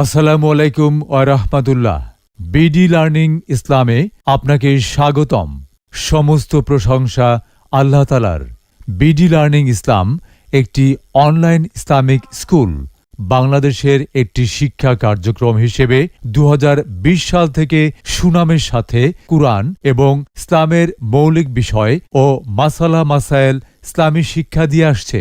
আসসালামু আলাইকুম রাহমাতুল্লাহ। বিডি লার্নিং ইসলামে আপনাকে স্বাগতম। সমস্ত প্রশংসা আল্লাহ তালার বিডি লার্নিং ইসলাম একটি অনলাইন ইসলামিক স্কুল, বাংলাদেশের একটি শিক্ষা কার্যক্রম হিসেবে দু হাজার বিশ সাল থেকে সুনামের সাথে কুরআন এবং ইসলামের মৌলিক বিষয় ও মাসালা মাসায়েল ইসলামী শিক্ষা দিয়ে আসছে।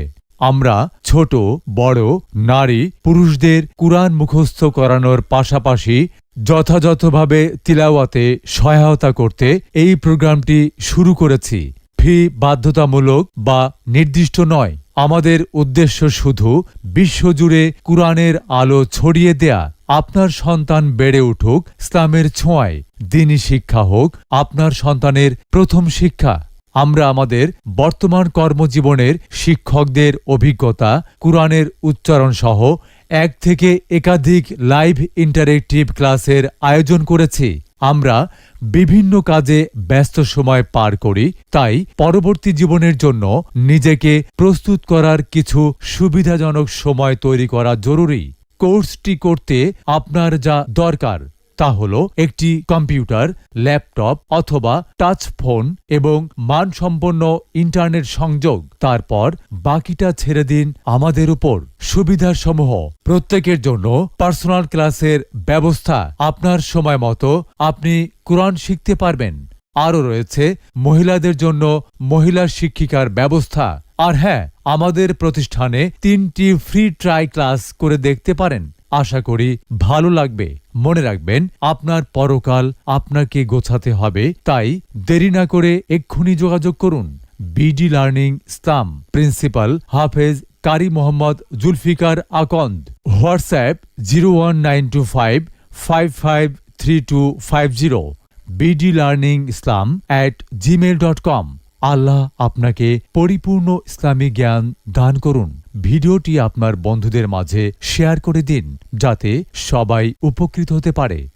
আমরা ছোট, বড়, নারী, পুরুষদের কুরআন মুখস্থ করানোর পাশাপাশি যথাযথভাবে তিলাওয়াতে সহায়তা করতে এই প্রোগ্রামটি শুরু করেছি। ফি বাধ্যতামূলক বা নির্দিষ্ট নয়, আমাদের উদ্দেশ্য শুধু বিশ্বজুড়ে কুরআনের আলো ছড়িয়ে দেয়া। আপনার সন্তান বেড়ে উঠুক, ইসলামের ছোঁয়ায়। দিনই শিক্ষা হোক, আপনার সন্তানের প্রথম শিক্ষা। আমরা আমাদের বর্তমান কর্মজীবনের শিক্ষকদের অভিজ্ঞতা, কুরআনের উচ্চারণ সহ এক থেকে একাধিক লাইভ ইন্টারেক্টিভ ক্লাসের আয়োজন করেছি। আমরা বিভিন্ন কাজে ব্যস্ত সময় পার করি, তাই পরবর্তী জীবনের জন্য নিজেকে প্রস্তুত করার কিছু সুবিধাজনক সময় তৈরি করা জরুরি। কোর্সটি করতে আপনার যা দরকার তা হল একটি কম্পিউটার, ল্যাপটপ অথবা টাচ ফোন এবং মানসম্পন্ন ইন্টারনেট সংযোগ। তারপর বাকিটা ছেড়ে দিন আমাদের উপর। সুবিধাসমূহ। প্রত্যেকের জন্য পার্সোনাল ক্লাসের ব্যবস্থা আপনার সময় মতো আপনি কোরআন শিখতে পারবেন। আরও রয়েছে মহিলাদের জন্য মহিলা শিক্ষিকার ব্যবস্থা। আর হ্যাঁ আমাদের প্রতিষ্ঠানে তিনটি ফ্রি ট্রাই ক্লাস করে দেখতে পারেন। আশা করি ভালো লাগবে। মনে রাখবেন, আপনার পরকাল আপনাকে গোছাতে হবে, তাই দেরি না করে এক্ষুনি যোগাযোগ করুন। BD learning Islam principal Hafez Qari Mohammad Zulfiqar Akanda WhatsApp zero one nine two five five five three two five zero BD learning Islam at Gmail dot com আল্লাহ আপনাকে পরিপূর্ণ ইসলামী জ্ঞান দান করুন। ভিডিওটি আপনার বন্ধুদের মাঝে শেয়ার করে দিন, যাতে সবাই উপকৃত হতে পারে।